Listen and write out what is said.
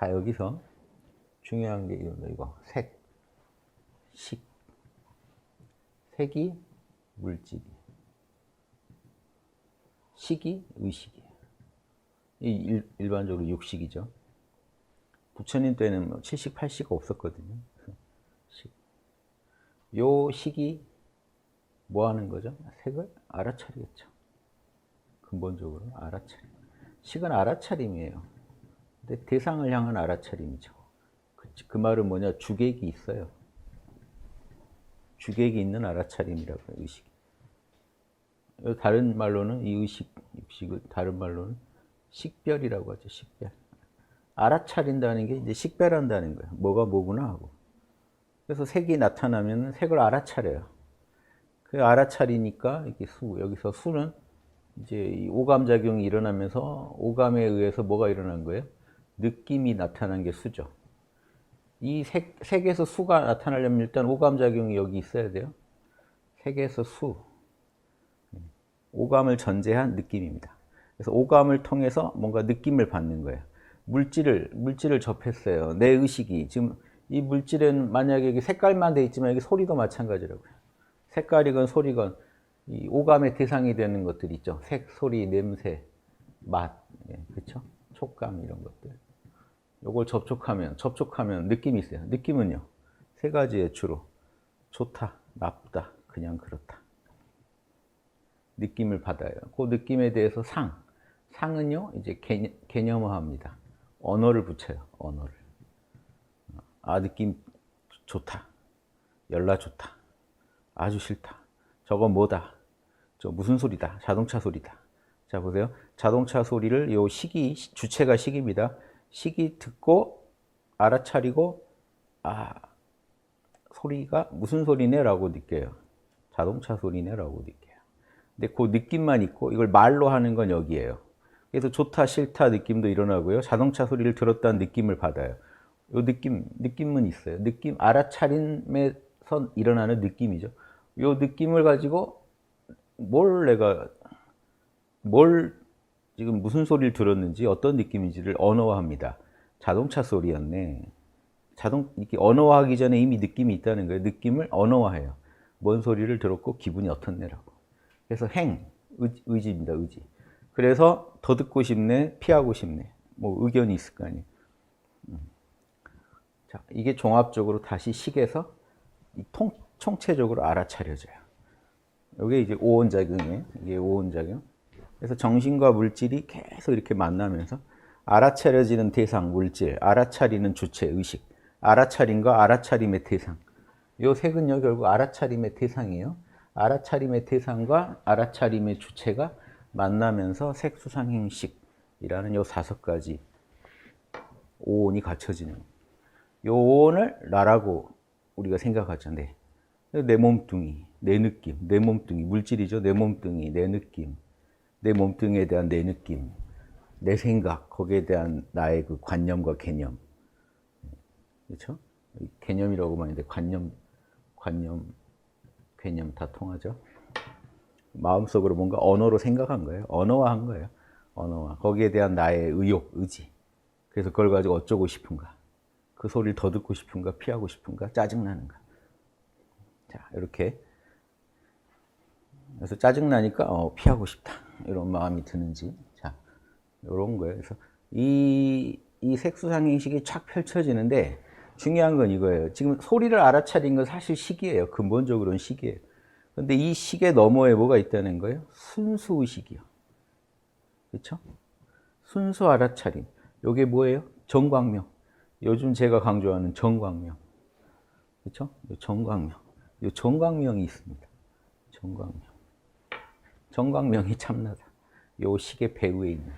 자, 여기서 중요한 게 이거, 이거. 색, 식. 색이 물질이. 식이 의식이에요. 이 일, 일반적으로 육식이죠. 부처님 때는 뭐 7식, 8식 없었거든요. 식. 요 식이 뭐 하는 거죠? 색을 알아차리겠죠. 근본적으로 알아차림. 식은 알아차림이에요. 근데 대상을 향한 알아차림이죠. 그, 그 말은 뭐냐? 주객이 있어요. 주객이 있는 알아차림이라고 해요, 의식. 다른 말로는 이 의식, 육식을 다른 말로는 식별이라고 하죠, 식별. 알아차린다는 게 이제 식별한다는 거예요. 뭐가 뭐구나 하고. 그래서 색이 나타나면 색을 알아차려요. 그 알아차리니까 이렇게 수, 여기서 수는 이제 이 오감 작용이 일어나면서 오감에 의해서 뭐가 일어난 거예요? 느낌이 나타난 게 수죠. 이 색, 색에서 수가 나타나려면 일단 오감작용이 여기 있어야 돼요. 색에서 수. 오감을 전제한 느낌입니다. 그래서 오감을 통해서 뭔가 느낌을 받는 거예요. 물질을, 물질을 접했어요. 내 의식이. 지금 이 물질은 만약에 색깔만 돼 있지만 이게 소리도 마찬가지라고요. 색깔이건 소리건 이 오감의 대상이 되는 것들 있죠. 색, 소리, 냄새, 맛, 예, 그렇죠? 촉감 이런 것들. 요걸 접촉하면 접촉하면 느낌이 있어요. 느낌은요. 세 가지의 주로 좋다, 나쁘다, 그냥 그렇다. 느낌을 받아요. 그 느낌에 대해서 상. 상은요, 이제 개념, 개념화합니다. 언어를 붙여요. 언어를. 아, 느낌 좋다. 열나 좋다. 아주 싫다. 저거 뭐다. 저 무슨 소리다. 자동차 소리다. 자, 보세요. 자동차 소리를 요 시기, 주체가 시기입니다. 시기 듣고 알아차리고, 아, 소리가 무슨 소리네? 라고 느껴요. 자동차 소리네? 라고 느껴요. 근데 그 느낌만 있고, 이걸 말로 하는 건 여기에요. 그래서 좋다, 싫다 느낌도 일어나고요. 자동차 소리를 들었다는 느낌을 받아요. 요 느낌, 느낌은 있어요. 느낌, 알아차림에서 일어나는 느낌이죠. 요 느낌을 가지고 뭘 내가, 뭘 지금 무슨 소리를 들었는지 어떤 느낌인지를 언어화합니다. 자동차 소리였네. 자동, 이렇게 언어화하기 전에 이미 느낌이 있다는 거예요. 느낌을 언어화해요. 뭔 소리를 들었고 기분이 어떻네라고. 그래서 행, 의, 의지입니다, 의지. 그래서 더 듣고 싶네, 피하고 싶네. 뭐 의견이 있을 거 아니에요. 자, 이게 종합적으로 다시 식에서 통, 총체적으로 알아차려져요. 이게 이제 오온작용이에요. 이게 오온작용. 그래서 정신과 물질이 계속 이렇게 만나면서 알아차려지는 대상, 물질, 알아차리는 주체, 의식, 알아차림과 알아차림의 대상. 요 색은요, 결국 알아차림의 대상이에요. 알아차림의 대상과 알아차림의 주체가 만나면서 색수상행식이라는 요 다섯 가지 오온이 갖춰지는 요 오온을 나라고 우리가 생각하잖아요. 내 몸뚱이, 내 느낌, 내 몸뚱이, 물질이죠. 내 몸뚱이, 내 느낌, 내 몸뚱이에 대한 내 느낌, 내 생각, 거기에 대한 나의 그 관념과 개념. 그렇죠? 개념이라고 하는데 관념, 관념, 개념 다 통하죠. 마음속으로 뭔가 언어로 생각한 거예요. 언어화한 거예요. 언어화. 거기에 대한 나의 의욕, 의지. 그래서 그걸 가지고 어쩌고 싶은가. 그 소리를 더 듣고 싶은가, 피하고 싶은가, 짜증나는가. 자, 이렇게. 그래서 짜증나니까, 어, 피하고 싶다. 이런 마음이 드는지. 자, 이런 거예요. 그래서 이, 이 색수상행식이 쫙 펼쳐지는데 중요한 건 이거예요. 지금 소리를 알아차린 건 사실 식이에요. 근본적으로는 식이에요. 근데 이 식의 너머에 뭐가 있다는 거예요? 순수의식이요. 그렇죠? 순수 알아차림. 요게 뭐예요? 정광명. 요즘 제가 강조하는 정광명. 그렇죠? 정광명. 요 정광명이 있습니다. 정광명. 정광명이 참나다. 요 식의 배후에 있는.